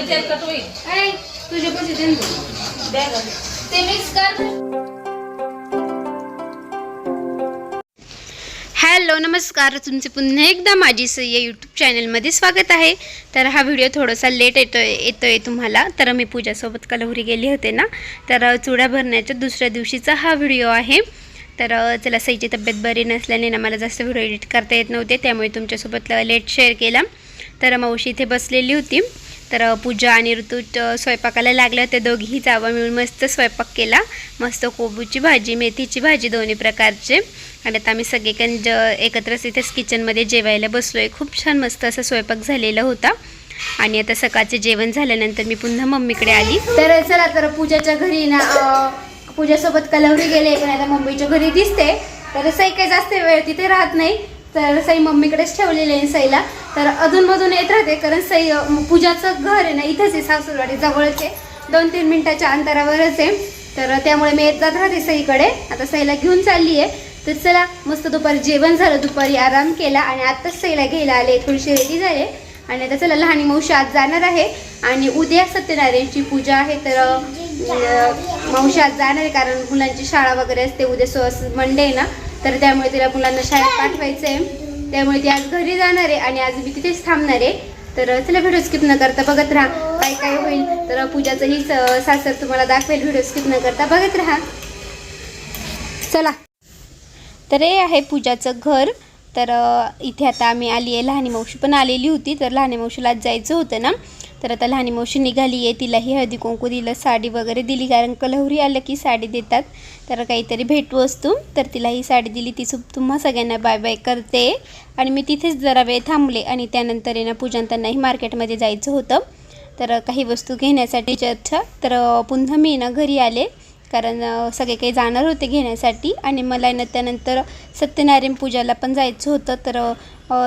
होईल तुझे पैसे तू. मिक्स कर. हॅलो नमस्कार. तुमचे पुन्हा एकदा माझी सई या यूट्यूब चॅनलमध्ये स्वागत आहे. तर हा व्हिडिओ थोडासा लेट येतो येतो आहे तुम्हाला. तर मी पूजासोबत कलहुरी गेली होते ना? तर चुडा भरण्याच्या दुसऱ्या दिवशीचा हा व्हिडिओ आहे. तर चला सईची तब्येत बरी नसल्याने ना मला जास्त व्हिडिओ एडिट करता येत नव्हते. त्यामुळे तुमच्यासोबत लेट शेअर केला. तर मावशी इथे बसलेली होती. तर पूजा आणि ऋतू स्वयंपाकाला लागल्या होते दोघीही जावा मिळून मस्त स्वयंपाक केला. मस्त कोबूची भाजी मेथीची भाजी दोन्ही प्रकारचे. आणि आता आम्ही सगळेकण ज एकत्रच इथेच किचनमध्ये जेवायला बसलो आहे खूप छान मस्त असा स्वयंपाक झालेला होता. आणि आता सकाळचे जेवण झाल्यानंतर मी पुन्हा मम्मीकडे आली. तर चला तर पूजाच्या घरी ना पूजासोबत कलवरी गेले पण आता मम्मीच्या घरी दिसते. तर असं काही जास्त वेळ तिथे राहत नाही. तर सई मम्मीकडेच ठेवलेली आहे सईला. तर अधूनमधून येत राहते कारण सई पूजाचं घर आहे ना इथंच आहे सासूरवाडी जवळच आहे. दोन तीन मिनटाच्या अंतरावरच आहे. तर त्यामुळे मी येत जात राहते सईकडे. आता सईला घेऊन चालली आहे. तर चला मस्त दुपारी जेवण झालं दुपारी आराम केला आणि आत्ताच सईला घ्यायला आले थोडीशी रेडी झाले. आणि आता चला लहानी मावशी आज जाणार आहे. आणि उद्या सत्यनारायणची पूजा आहे तर मावशी आज जाणार आहे कारण मुलांची शाळा वगैरे असते उद्या सो मंडे आहे ना. तर त्यामुळे तिला मुलांना शाळेत पाठवायचं आहे त्यामुळे ती आज घरी जाणार आहे आणि आज मी तिथेच थांबणार. आहे तर चला व्हिडिओ स्किप न करता बघत राहा. काय काय होईल. तर पूजाचंही स- सासर तुम्हाला दाखवेल व्हिडिओ स्किप न करता. बघत राहा. चला. तर हे आहे पूजाचं घर. तर इथे आता आम्ही आली आहे लहानी मावशी पण आलेली होती. तर लहानी मावशीला जायचं होतं ना. तर आता लहानी मावशी निघाली आहे तिलाही हळदी कुंकू दिलं साडी वगैरे दिली कारण कलहरी आलं की साडी देतात. तर काहीतरी भेटू तर तिला ही साडी दिली. ती तुम्हा सगळ्यांना बाय बाय करते. आणि मी तिथेच जरा वेळ थांबले आणि त्यानंतर येणं ना मार्केटमध्ये जायचं होतं. तर काही वस्तू घेण्यासाठी अच्छा तर पुन्हा मी ना घरी आले. कारण सगळे काही जाणार होते घेण्यासाठी आणि मला ना त्यानंतर सत्यनारायण पूजाला पण जायचं होतं. तर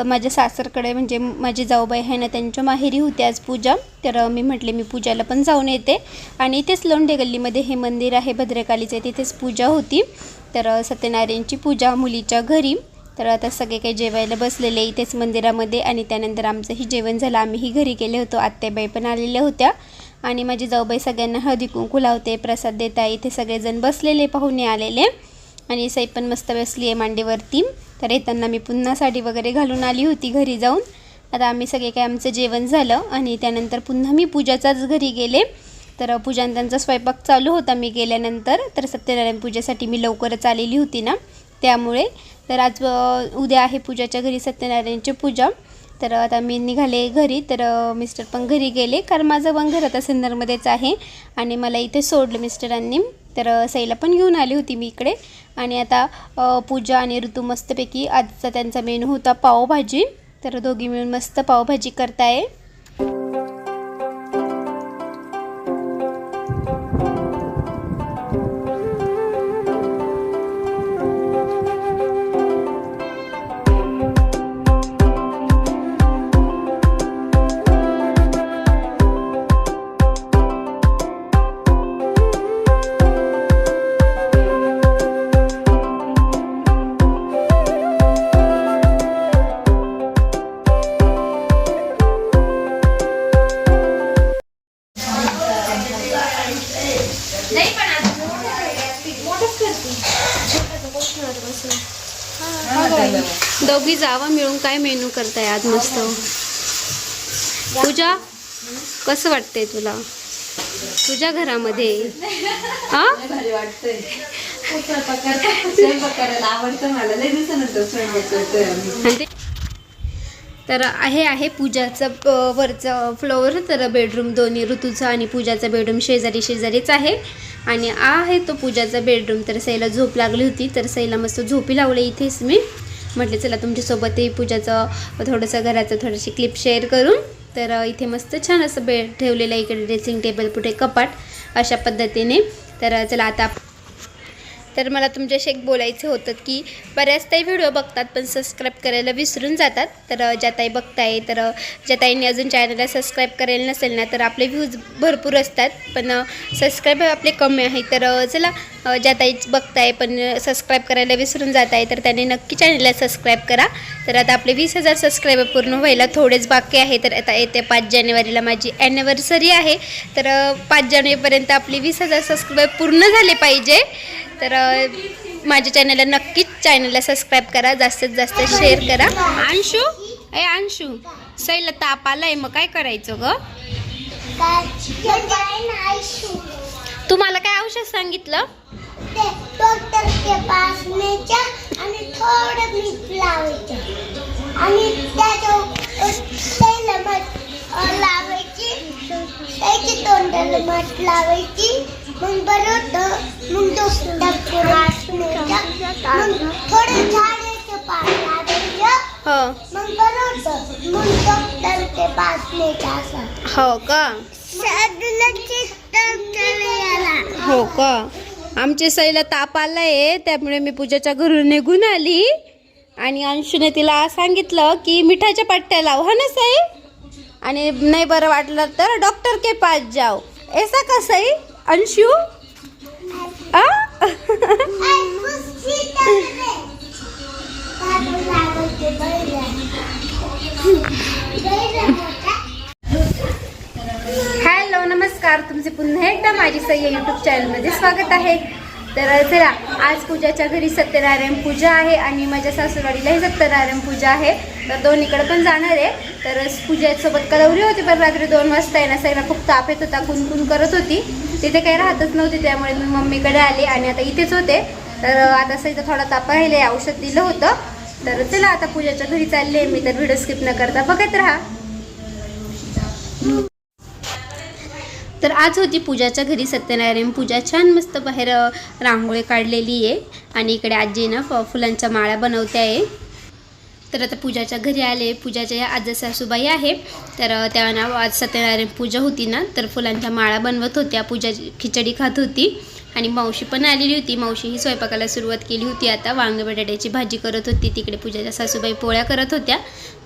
माझ्या सासरकडे म्हणजे माझी जाऊबाई आहे ना त्यांच्या माहेरी होती आज पूजा. तर मी म्हटले मी पूजाला पण जाऊन येते. आणि इथेच लोंढे गल्लीमध्ये हे मंदिर आहे भद्रकालीचं. तिथेच पूजा होती. तर सत्यनारायणची पूजा मुलीच्या घरी. तर आता सगळे काही जेवायला बसलेले इथेच मंदिरामध्ये आणि त्यानंतर आमचंही जेवण झालं. आम्हीही घरी गेले होतो. आत्याबाई पण आलेल्या होत्या. आणि माझी जाऊबाई सगळ्यांना हळदी कुंकू लावते प्रसाद देता इथे सगळेजण बसलेले पाहुणे आलेले. आणि साई पण मस्त बसली आहे मांडीवरती. तर येताना मी पुन्हा साडी वगैरे घालून आली होती घरी जाऊन. आता आम्ही सगळे काय आमचं जेवण झालं आणि त्यानंतर पुन्हा मी पूजाचाच घरी गेले. तर पूजा त्यांचा स्वयंपाक चालू होता मी गेल्यानंतर. तर सत्यनारायण पूजेसाठी मी लवकरच आलेली होती ना त्यामुळे. तर आज उद्या आहे पूजाच्या घरी सत्यनारायणची पूजा. तर आता मी निघाले घरी तर मिस्टर पण घरी गेले. कारण माझं पण घर आता सिन्नरमध्येच आहे आणि मला इथे सोडलं मिस्टरांनी. तर सईला पण घेऊन आली होती मी इकडे. आणि आता पूजा आणि ऋतू मस्तपैकी आजचा त्यांचा मेनू होता पावभाजी. तर दोघी मिळून मस्त पावभाजी करताय. काय मेनू करताय आज मस्त? पूजा कसं वाटतंय तुला? तुझ्या घरामध्ये? तर आहे आहे पूजाचं वरचं फ्लोअर तर बेडरूम दोन्ही ऋतूचा आणि पूजाचा बेडरूम शेजारी शेजारीच आहे. आणि आहे तो पूजाचा बेडरूम तर सईला झोप लागली होती तर सईला मस्त झोपी लावले इथेच मी. म्हटलं चला तुमच्यासोबतही पूजाचं थोडंसं घराचं थोडीशी क्लिप शेअर करून. तर इथे मस्त छान असं बेड ठेवलेलं इकडे ड्रेसिंग टेबल पुढे कपाट अशा पद्धतीने. तर चला आता तर मला तुमच्याशी एक बोलायचं होतं की बऱ्याच ताई व्हिडिओ बघतात पण सबस्क्राईब करायला विसरून जातात. तर ज्या ताई बघताय तर ज्या ताईंनी अजून चॅनलला सबस्क्राईब करायला नसेल ना तर आपले व्ह्यूज भरपूर असतात. पण सबस्क्राईब आपले कमी आहे तर चला ज्या ताई बघताय पण सबस्क्राईब करायला विसरून जात आहे तर त्यांनी नक्की चॅनलला सबस्क्राईब करा. तर आता आपले वीस हजार सबस्क्रायबर पूर्ण व्हायला थोडेच बाकी आहे. तर आता येत्या पाच जानेवारीला माझी ॲनिव्हर्सरी आहे. तर पाच जानेवारीपर्यंत आपली वीस हजार सबस्क्राईब पूर्ण झाले पाहिजे. तर माझ्या चॅनलला नक्कीच चॅनलला सबस्क्राईब करा. जास्तीत जास्त शेअर करा. अंशू? ए अंशू सैला ताप आलाय मग काय करायचं ग? तुम्हाला काय औषध सांगितलं? डॉक्टर के पास न्यायच्या आणि थोडं मीठ लावायचं. मग बरं होतं मग डॉक्टर पास न्यायचा मग थोडं झाडाचं पाणी लावायचं. हो. मग बरं होतं मग डॉक्टर के पास न्यायचं असं. हो का? हो का? आमच्या सईला ताप आलाय त्यामुळे मी पूजाच्या घरून निघून आली. आणि अंशूने तिला सांगितलं की मिठाच्या पट्ट्या लाव हा ना सई? आणि नाही बरं वाटलं तर डॉक्टर के पास जाओ ऐसा का सई? अंशू हेलो हॅलो नमस्कार. तुमचे पुन्हा एकदा माझी सही यूट्यूब यूट्यूब चॅनलमध्ये स्वागत आहे. तर चला आज पूजाच्या घरी सत्यनारायण पूजा आहे आणि माझ्या सासूरवाडीलाही सत्यनारायण पूजा आहे. तर दोन्हीकडे पण जाणार आहे. तर पूजेसोबत कलवरी होती पण रात्री दोन वाजता आहे ना सईला खूप ताप येत होता कुणकुण करत होती. तिथे काही राहतच नव्हती त्यामुळे मी मम्मीकडे आले आणि आता इथेच होते. तर आता सईचा थोडा ताप राहिले औषध दिलं होतं. तर चला आता पूजाच्या घरी चालले मी तर व्हिडिओ स्किप न करता बघत राहा. तर आज होती पूजाच्या घरी सत्यनारायण पूजा. छान मस्त बाहेर रांगोळी काढलेली आहे. आणि इकडे आजी ना फ- फुलांच्या माळा बनवते आहे. तर आता पूजाच्या घरी आले. पूजाच्या या आज सासूबाई आहे तर त्या ना आज सत्यनारायण पूजा होती ना तर फुलांच्या माळा बनवत होत्या. पूजा खिचडी खात होती. आणि मावशी पण आलेली होती. मावशी ही स्वयंपाकाला सुरुवात केली होती आता. वांग बटाट्याची भाजी करत होती. तिकडे पूजाच्या सासूबाई पोळ्या करत होत्या.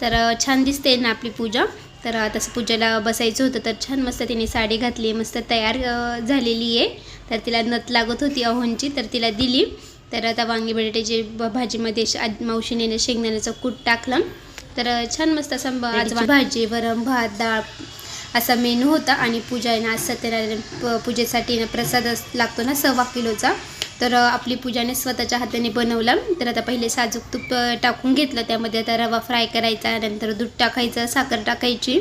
तर छान दिसते ना आपली पूजा. तर तसं पूजेला बसायचं होतं तर छान मस्त तिने साडी घातली मस्त तयार झालेली आहे. तर तिला नथ लागत होती अहोंची तर तिला दिली. तर आता वांगी बटाट्याची भाजीमध्ये मावशीने ना शेंगदाण्याचं कूट टाकलं. तर छान मस्त असा आज भाजी वरण भात डाळ असा मेनू होता. आणि पूजा आहे ना आज सत्यनारायण पूजेसाठी ना प्रसाद लागतो ना सव्वा किलोचा. तर आपली पूजाने स्वतःच्या हाताने बनवला. तर आता पहिले साजूक तूप टाकून घेतलं. त्यामध्ये आता रवा फ्राय करायचा नंतर दूध टाकायचं साखर टाकायची.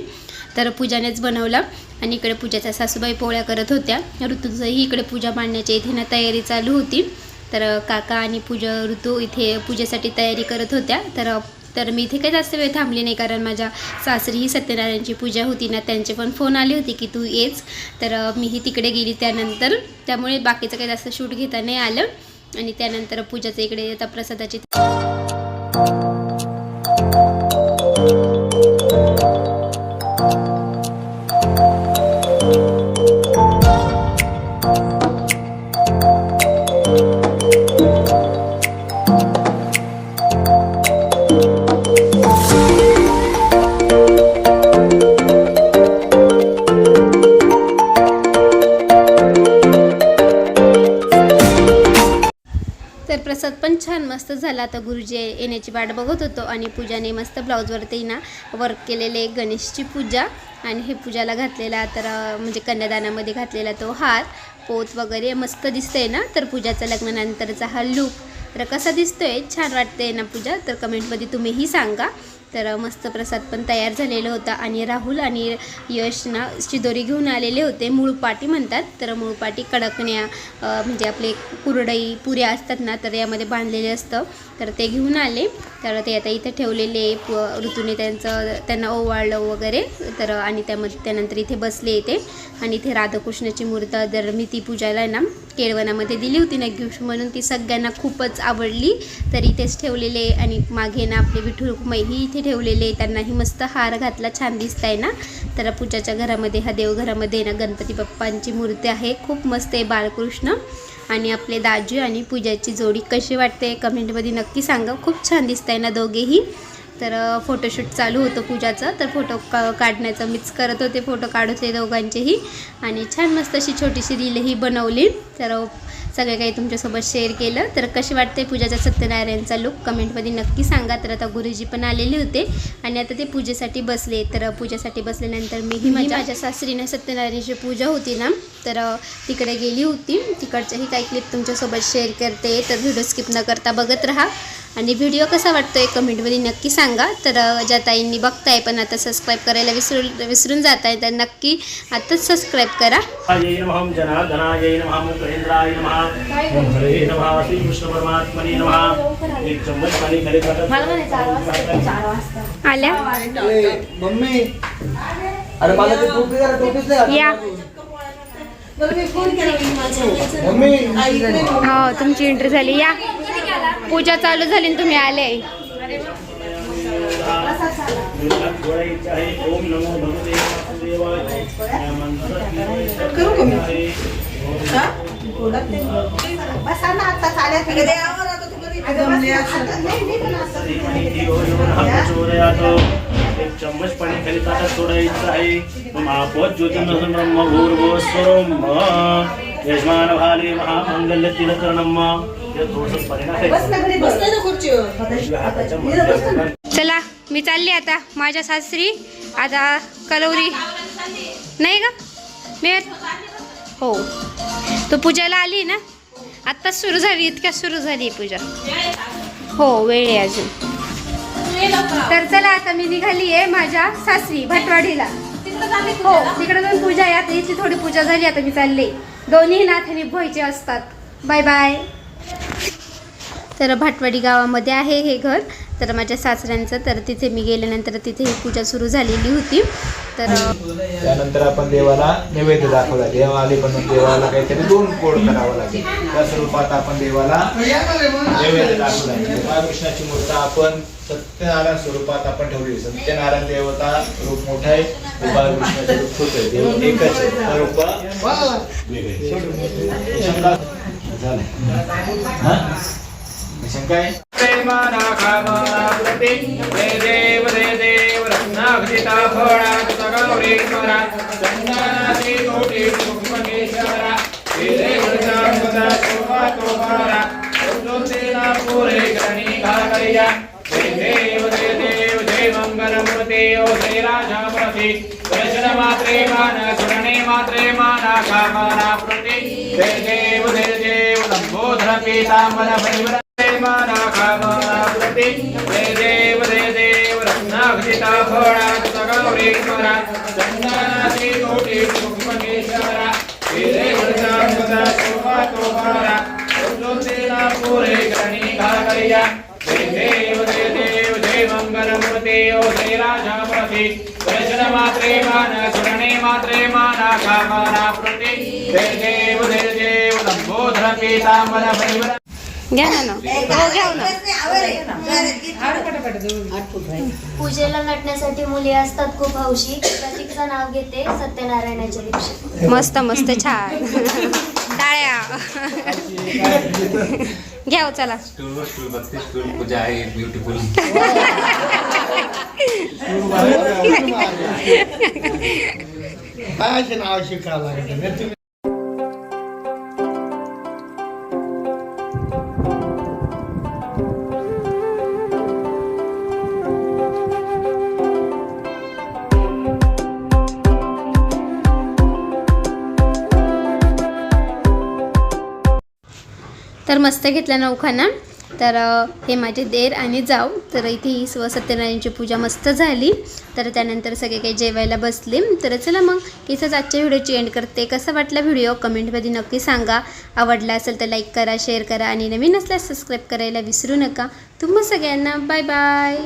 तर पूजानेच बनवला. आणि इकडे पूजाच्या सासूबाई पोळ्या करत होत्या. ऋतूचंही इकडे पूजा मांडण्याची इथे ना तयारी चालू होती. तर काका आणि पूजा ऋतू इथे पूजेसाठी तयारी करत होत्या. तर तर मी इथे काही जास्त वेळ थांबली नाही कारण माझ्या सासरी ही सत्यनारायणची पूजा होती ना त्यांचे पण फोन आले होते की तू येच. तर मीही तिकडे गेली त्यानंतर. त्यामुळे बाकीचं काही जास्त शूट घेता नाही आलं. आणि त्यानंतर पूजाचं इकडे आता प्रसादाची मस्त झाला. तर गुरुजी येण्याची वाट बघत होतो आणि पूजाने मस्त ब्लाऊजवरती ना वर्क केलेले गणेशची पूजा आणि हे पूजाला घातलेला तर म्हणजे कन्यादानामध्ये घातलेला तो हार पोत वगैरे मस्त दिसतंय ना? तर पूजाचा लग्नानंतरचा हा लूक तर कसा दिसतोय? छान वाटतंय ना पूजा? तर कमेंटमध्ये तुम्हीही सांगा. तर मस्त प्रसाद पण तयार झालेला होता. आणि राहुल आणि यश ना शिदोरी घेऊन आलेले होते. मूळपाटी म्हणतात. तर मूळपाटी कडकण्या म्हणजे आपले कुरडई पुऱ्या असतात ना तर यामध्ये बांधलेले असतं. तर ते घेऊन आले. तर ते आता इथे ठेवलेले ऋतूने त्यांचं त्यांना ओवाळलं वगैरे. तर आणि त्यामध्ये त्यानंतर इथे बसले इथे. आणि इथे राधाकृष्णाची मूर्त जर मी ती पूजाला ना केळवणामध्ये दिली होती. ना गिफ्ट म्हणून ती सगळ्यांना खूपच आवडली. तर इथेच ठेवलेले आणि मागे ना आपले विठू ही इथे ठेवलेले त्यांनाही मस्त हार घातला छान दिसत आहे ना? तर पूजाच्या घरामध्ये हा देवघरामध्ये ना गणपती बाप्पांची मूर्ती आहे. खूप मस्त आहे बाळकृष्ण. आणि आपले दाजू आणि पूजाची जोडी कशी वाटते कमेंटमध्ये नक्की सांगा. खूप छान दिसत आहे ना दोघेही. तर फोटोशूट चालू होतं पूजाचं. तर फोटो का काढण्याचं मीच करत होते फोटो काढत होते दोघांचेही. आणि छान मस्त अशी छोटीशी रीलही बनवली. तर सगळे काही तुमच्यासोबत शेअर केलं. तर कशी वाटते पूजाचा सत्यनारायणचा लुक कमेंटमध्ये नक्की सांगा. तर आता गुरुजी पण आलेले होते. आणि आता ते पूजेसाठी बसले. तर पूजेसाठी बसल्यानंतर मीही माझ्या माझ्या सासरीनं सत्यनारायणची पूजा होती ना तर तिकडे गेली होती. तिकडच्याही काही क्लिप तुमच्यासोबत शेअर करते. तर व्हिडिओ स्किप न करता बघत राहा. आणि व्हिडिओ कसा वाटतोय कमेंटमध्ये नक्की सांगा. तर ज्या ताईंनी बघताय पण आता सबस्क्राईब करायला विसरू विसरून जात आहे तर नक्की आताच सबस्क्राईब करा. आल्या? या. हो तुमची एंट्री झाली. या. पूजा चालू झाली तुम्ही आले. जोडायचं एक चम्मच पाणी खाली ताटात सोडायचं आहे. यजमान भाले महामंगल्य तिलकरणम चला मी चालली आता. माझ्या सासरी आता कलवरी. नाही का मी हो. तो पूजाला आली ना? आत्ताच सुरू झाली इतक्यात सुरू झाली पूजा. हो वेळ आहे अजून. तर चला आता मी निघाली आहे माझ्या सासरी भटवाडीला. हो तिकडे जाऊन पूजा आहे. आता इथली थोडी पूजा झाली आता मी चालले. दोन्ही नाथाने व्हायचे असतात. बाय बाय तर भाटवाडी गावामध्ये आहे हे घर. तर माझ्या सासऱ्यांचं. तर तिथे मी गेल्यानंतर तिथे ही पूजा सुरू झालेली होती. तर त्यानंतर आपण देवाला नैवेद्य दाखवला. देवा आले पण देवाला काहीतरी दोन कोड करावं लागेल. त्या स्वरूपात आपण देवाला नैवेद्य दाखवला. बाळकृष्णाची मूर्त आपण सत्यनारायण स्वरूपात आपण ठेवली. सत्यनारायण देवता रूप मोठं आहे ते बाळकृष्णाचे रूप छोट आहे. देव एकच आहे. रूप वेगळे. शंका झालं हा? शंका आहे मात्रे मान सुरणे मात्रे माना कामना प्रति जय देव जय देव लंबोधर पीतांबर परिवर माना कामना प्रति जय देव जय देव रत्नाघटिता भोळा गौरी स्वरा चंदनाची कोटी मुखमनेश्वरा हिरे वृतांगदा शोभा तोहारा ज्योतिला पुरे गणी घागरिया जय देव जय देव जय मंगल मूर्ते ओ जय राजा प्रति दर्शन मात्रे मान सुरणे मात्रे माना कामना प्रति जय देव जय देव लंबोधर पीतांबर परिवर घ्या ना ना. हो घ्या ना. पूजेला नटण्यासाठी मुली असतात खूप हौशी. प्रतीकचं नाव घेते सत्यनारायणाच्या दिवशी. मस्त मस्त छान. टाळ्या. घ्या हो, चला. स्टूल स्टूल बत्तीस स्टूल पूजा आहे ब्युटिफुल नाव शिकावं लागेल? तर मस्त घेतला ना तर हे माझे देर आणि जाऊ. तर इथे ही सत्यनारायणची पूजा मस्त झाली. तर त्यानंतर सगळे काही जेवायला बसले. तर चला मग इथंच आजच्या व्हिडिओची एंड करते. कसा वाटला व्हिडिओ? कमेंटमध्ये नक्की सांगा. आवडला असेल तर लाईक करा शेअर करा. आणि नवीन असल्यास सबस्क्राईब करायला विसरू नका. तुम्हा सगळ्यांना बाय बाय